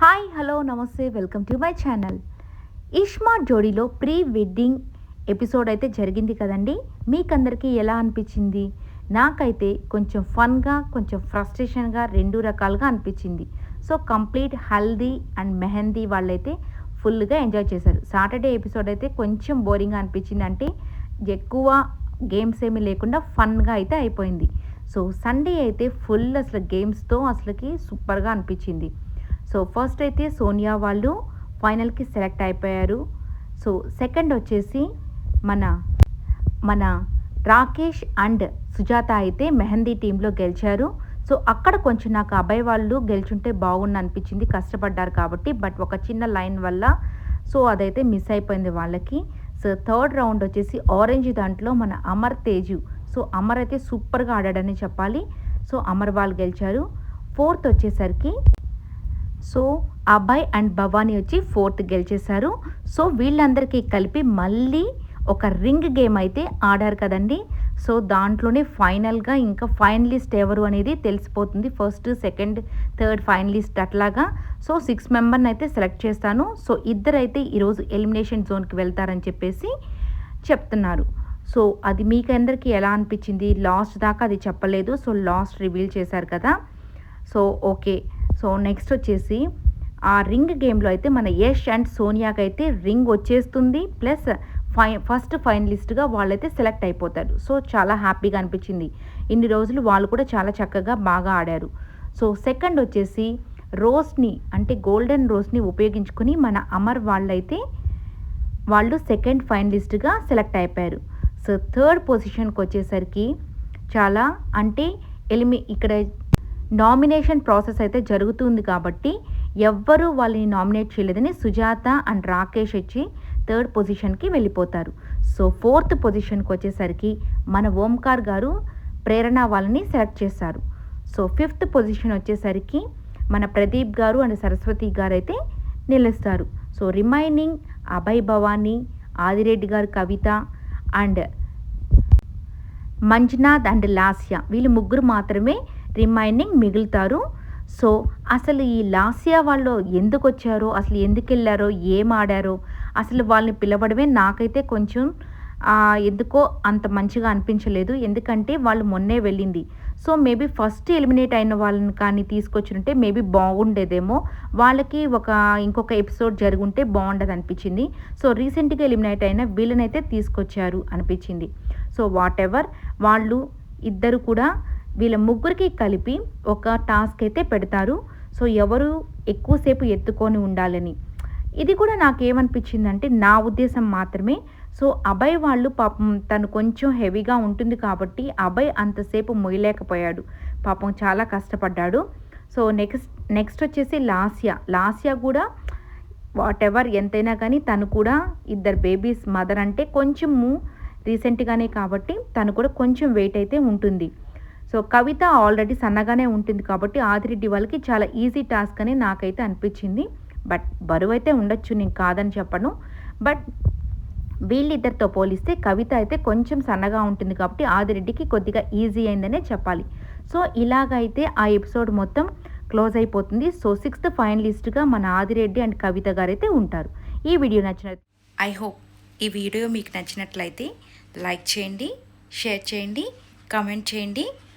Hi hello నమస్తే welcome to my channel. ఇష్మా జోడీలో pre wedding episode అయితే జరిగింది కదండి. మీకందరికీ ఎలా అనిపించింది? నాకైతే కొంచెం ఫన్గా కొంచెం ఫ్రస్ట్రేషన్గా రెండు రకాలుగా అనిపించింది. So complete haldi and mehndi వాళ్ళైతే ఫుల్గా ఎంజాయ్ చేశారు. సాటర్డే ఎపిసోడ్ అయితే కొంచెం బోరింగ్గా అనిపించింది అంటే ఎక్కువ గేమ్స్ ఏమీ లేకుండా ఫన్గా అయితే అయిపోయింది. సో సండే అయితే ఫుల్ అసలు గేమ్స్తో అసలుకి సూపర్గా అనిపించింది. సో ఫస్ట్ అయితే సోనియా వాళ్ళు ఫైనల్కి సెలెక్ట్ అయిపోయారు. సో సెకండ్ వచ్చేసి మన మన రాకేష్ అండ్ సుజాత అయితే మెహందీ టీంలో గెలిచారు. సో అక్కడ కొంచెం నాకు అబ్బాయి వాళ్ళు గెలిచుంటే బాగుంది అనిపించింది కష్టపడ్డారు కాబట్టి బట్ ఒక చిన్న లైన్ వల్ల సో అదైతే మిస్ అయిపోయింది వాళ్ళకి. సో థర్డ్ రౌండ్ వచ్చేసి ఆరెంజ్ దాంట్లో మన అమర్ తేజు. సో అమర్ అయితే సూపర్గా ఆడాడని చెప్పాలి. సో అమర్ వాళ్ళు గెలిచారు. ఫోర్త్ వచ్చేసరికి సో అబ్బాయి అండ్ భవానీ వచ్చి ఫోర్త్ గెలిచేశారు. సో వీళ్ళందరికీ కలిపి మళ్ళీ ఒక రింగ్ గేమ్ అయితే ఆడారు కదండి. సో దాంట్లోనే ఫైనల్గా ఇంకా ఫైనలిస్ట్ ఎవరు అనేది తెలిసిపోతుంది. ఫస్ట్ సెకండ్ థర్డ్ ఫైనలిస్ట్ అట్లాగా. సో సిక్స్ మెంబర్ని అయితే సెలెక్ట్ చేస్తాను. సో ఇద్దరైతే ఈరోజు ఎలిమినేషన్ జోన్కి వెళ్తారని చెప్పేసి చెప్తున్నారు. సో అది మీకు అందరికీ ఎలా అనిపించింది? లాస్ట్ దాకా అది చెప్పలేదు. సో లాస్ట్ రివీల్ చేశారు కదా. So okay. సో నెక్స్ట్ వచ్చేసి ఆ రింగ్ గేమ్లో అయితే మన యష్ అండ్ సోనియాకి అయితే రింగ్ వచ్చేస్తుంది. ప్లస్ ఫై ఫస్ట్ ఫైనలిస్ట్గా వాళ్ళైతే సెలెక్ట్ అయిపోతారు. సో చాలా హ్యాపీగా అనిపించింది. ఇన్ని రోజులు వాళ్ళు కూడా చాలా చక్కగా బాగా ఆడారు. సో సెకండ్ వచ్చేసి రోస్ని అంటే గోల్డెన్ రోస్ని ఉపయోగించుకుని మన అమర్ వాళ్ళైతే వాళ్ళు సెకండ్ ఫైనలిస్ట్గా సెలెక్ట్ అయిపోయారు. సో థర్డ్ పొజిషన్కి వచ్చేసరికి చాలా అంటే ఎలిమి ఇక్కడ నామినేషన్ ప్రాసెస్ అయితే జరుగుతుంది కాబట్టి ఎవ్వరూ వాళ్ళని నామినేట్ చేయలేదని సుజాత అండ్ రాకేష్ వచ్చి థర్డ్ పొజిషన్కి వెళ్ళిపోతారు. సో ఫోర్త్ పొజిషన్కి వచ్చేసరికి మన ఓంకార్ గారు ప్రేరణ వాళ్ళని సెలెక్ట్ చేశారు సో ఫిఫ్త్ పొజిషన్ వచ్చేసరికి మన ప్రదీప్ గారు అండ్ సరస్వతి గారు అయితే నిలుస్తారు. So remaining Abhay Bhavani Adireddy garu Kavitha and Manjunath and Lasya వీళ్ళు ముగ్గురు మాత్రమే రిమైనింగ్ మిగులుతారు. సో అసలు ఈ లాస్యా వాళ్ళు ఎందుకు వచ్చారో అసలు ఎందుకు వెళ్ళారో ఏం ఆడారో అసలు వాళ్ళని పిలవడమే నాకైతే కొంచెం ఎందుకో అంత మంచిగా అనిపించలేదు. ఎందుకంటే వాళ్ళు మొన్నే వెళ్ళింది. సో మేబీ ఫస్ట్ ఎలిమినేట్ అయిన వాళ్ళని కానీ తీసుకొచ్చుంటే మేబీ బాగుండేదేమో. వాళ్ళకి ఒక ఇంకొక ఎపిసోడ్ జరుగుంటే బాగుండదు అనిపించింది. సో రీసెంట్గా ఎలిమినేట్ అయిన వీళ్ళనైతే తీసుకొచ్చారు అనిపించింది. సో వాట్ ఎవర్ వాళ్ళు ఇద్దరు కూడా వీళ్ళ ముగ్గురికి కలిపి ఒక టాస్క్ అయితే పెడతారు. సో ఎవరు ఎక్కువసేపు ఎత్తుకొని ఉండాలని. ఇది కూడా నాకేమనిపించిందంటే నా ఉద్దేశం మాత్రమే. సో అభయ్ వాళ్ళు పాపం తను కొంచెం హెవీగా ఉంటుంది కాబట్టి అభయ్ అంతసేపు మొయ్యలేకపోయాడు. పాపం చాలా కష్టపడ్డాడు. సో నెక్స్ట్ నెక్స్ట్ వచ్చేసి లాస్యా. లాస్యా కూడా వాట్ ఎవర్ ఎంతైనా కానీ తను కూడా ఇద్దరు బేబీస్ మదర్ అంటే కొంచెము రీసెంట్గానే కాబట్టి తను కూడా కొంచెం వెయిట్ అయితే ఉంటుంది. సో కవిత ఆల్రెడీ సన్నగానే ఉంటుంది కాబట్టి ఆదిరెడ్డి వాళ్ళకి చాలా ఈజీ టాస్క్ అని నాకైతే అనిపించింది. బట్ బరువు అయితే ఉండొచ్చు నేను కాదని చెప్పను. బట్ వీళ్ళిద్దరితో పోలిస్తే కవిత అయితే కొంచెం సన్నగా ఉంటుంది కాబట్టి ఆదిరెడ్డికి కొద్దిగా ఈజీ అయిందనే చెప్పాలి. సో ఇలాగైతే ఆ ఎపిసోడ్ మొత్తం క్లోజ్ అయిపోతుంది. సో సిక్స్త్ ఫైనలిస్ట్గా మన ఆదిరెడ్డి అండ్ కవిత గారు అయితే ఉంటారు. ఈ వీడియో నచ్చిన ఐ హోప్ ఈ వీడియో మీకు నచ్చినట్లయితే లైక్ చేయండి షేర్ చేయండి కామెంట్ చేయండి.